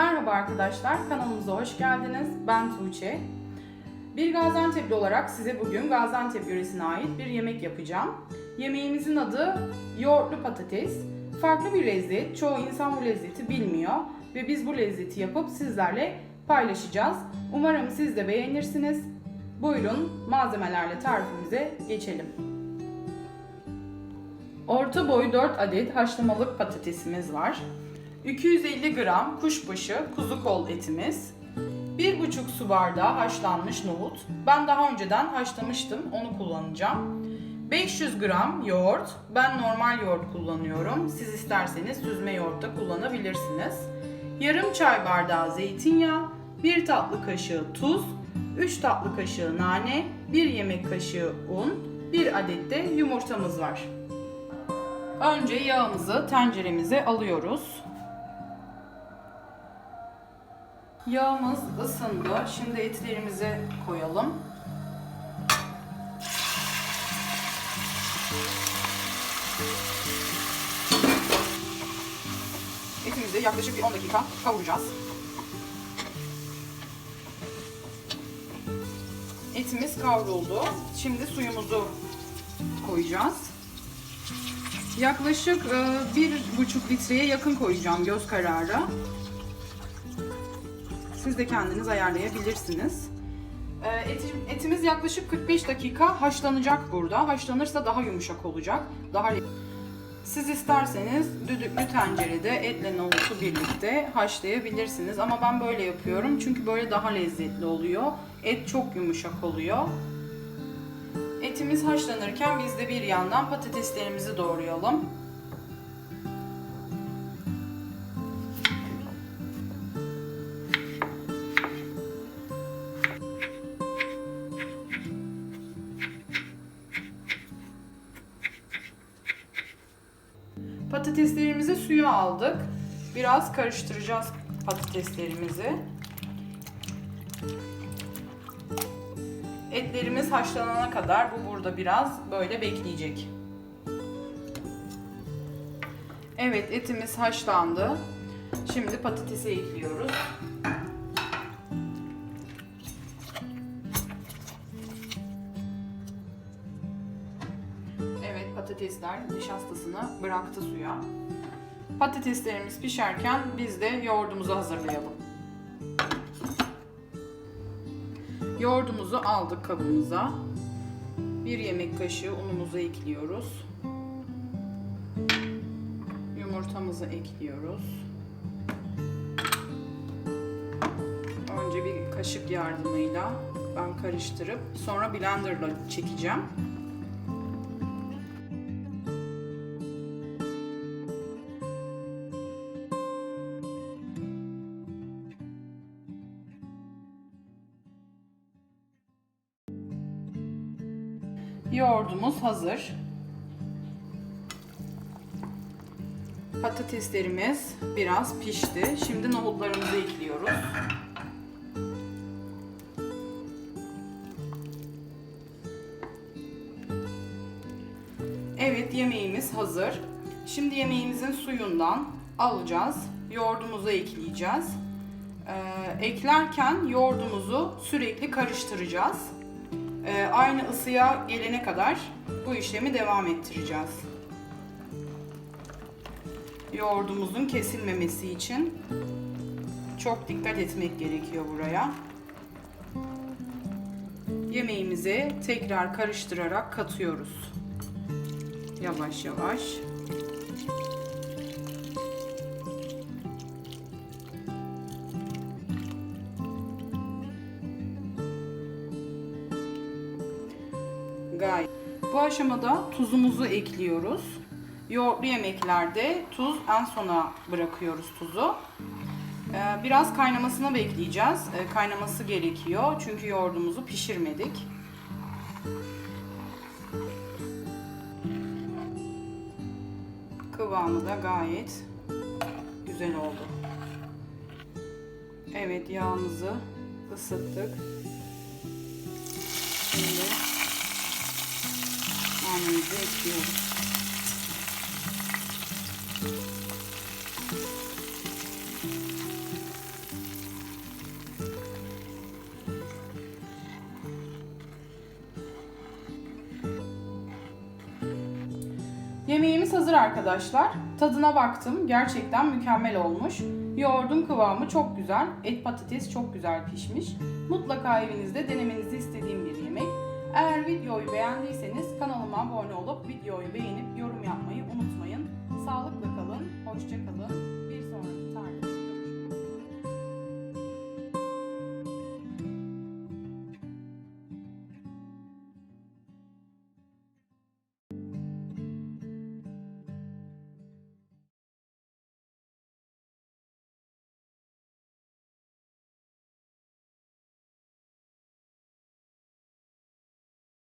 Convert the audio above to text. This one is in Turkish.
Merhaba arkadaşlar, kanalımıza hoş geldiniz. Ben Tuğçe. Bir Gaziantep'li olarak size bugün Gaziantep yöresine ait bir yemek yapacağım. Yemeğimizin adı yoğurtlu patates. Farklı bir lezzet, çoğu insan bu lezzeti bilmiyor ve biz bu lezzeti yapıp sizlerle paylaşacağız. Umarım siz de beğenirsiniz. Buyurun malzemelerle tarifimize geçelim. Orta boy 4 adet haşlamalık patatesimiz var. 250 gram kuşbaşı kuzu kol etimiz. 1,5 su bardağı haşlanmış nohut. Ben daha önceden haşlamıştım, onu kullanacağım. 500 gram yoğurt. Ben normal yoğurt kullanıyorum. Siz isterseniz süzme yoğurt da kullanabilirsiniz. Yarım çay bardağı zeytinyağı, 1 tatlı kaşığı tuz, 3 tatlı kaşığı nane, 1 yemek kaşığı un, 1 adet de yumurtamız var. Önce yağımızı tenceremize alıyoruz. Yağımız ısındı. Şimdi etlerimizi koyalım. Etimizi yaklaşık bir 10 dakika kavuracağız. Etimiz kavruldu. Şimdi suyumuzu koyacağız. Yaklaşık e, bir buçuk litreye yakın koyacağım göz kararı. Siz de kendiniz ayarlayabilirsiniz. E, etim- etimiz yaklaşık 45 dakika haşlanacak burada. Haşlanırsa daha yumuşak olacak. Daha siz isterseniz düdüklü tencerede etle nohutu birlikte haşlayabilirsiniz. Ama ben böyle yapıyorum çünkü böyle daha lezzetli oluyor. Et çok yumuşak oluyor. Etimiz haşlanırken biz de bir yandan patateslerimizi doğrayalım. Patateslerimizi suya aldık. Biraz karıştıracağız patateslerimizi. Etlerimiz haşlanana kadar bu burada biraz böyle bekleyecek. Evet etimiz haşlandı. Şimdi patatesi ekliyoruz. Patatesler nişastasını bıraktı suya. Patateslerimiz pişerken biz de yoğurdumuzu hazırlayalım. Yoğurdumuzu aldık kabımıza. Bir yemek kaşığı unumuzu ekliyoruz. Yumurtamızı ekliyoruz. Önce bir kaşık yardımıyla ben karıştırıp sonra blenderla çekeceğim. Yoğurdumuz hazır. Patateslerimiz biraz pişti. Şimdi nohutlarımızı ekliyoruz. Evet yemeğimiz hazır. Şimdi yemeğimizin suyundan alacağız. Yoğurdumuzu ekleyeceğiz. Ee, eklerken yoğurdumuzu sürekli karıştıracağız. Ee, aynı ısıya gelene kadar bu işlemi devam ettireceğiz. Yoğurdumuzun kesilmemesi için çok dikkat etmek gerekiyor buraya. Yemeğimizi tekrar karıştırarak katıyoruz. Yavaş yavaş. Gayet. Bu aşamada tuzumuzu ekliyoruz. Yoğurtlu yemeklerde tuz en sona bırakıyoruz tuzu. Ee, Biraz kaynamasını bekleyeceğiz. Ee, Kaynaması gerekiyor çünkü yoğurdumuzu pişirmedik. Kıvamı da gayet güzel oldu. Evet yağımızı ısıttık. Şimdi Yemeğimiz hazır arkadaşlar. Tadına baktım. Gerçekten mükemmel olmuş. Yoğurdun kıvamı çok güzel. Et patates çok güzel pişmiş. Mutlaka evinizde denemenizi istediğim bir yemek. Eğer videoyu beğendiyseniz kanalıma abone olup videoyu beğenip yorum yapmayı unutmayın. Sağlıkla kalın, hoşça kalın.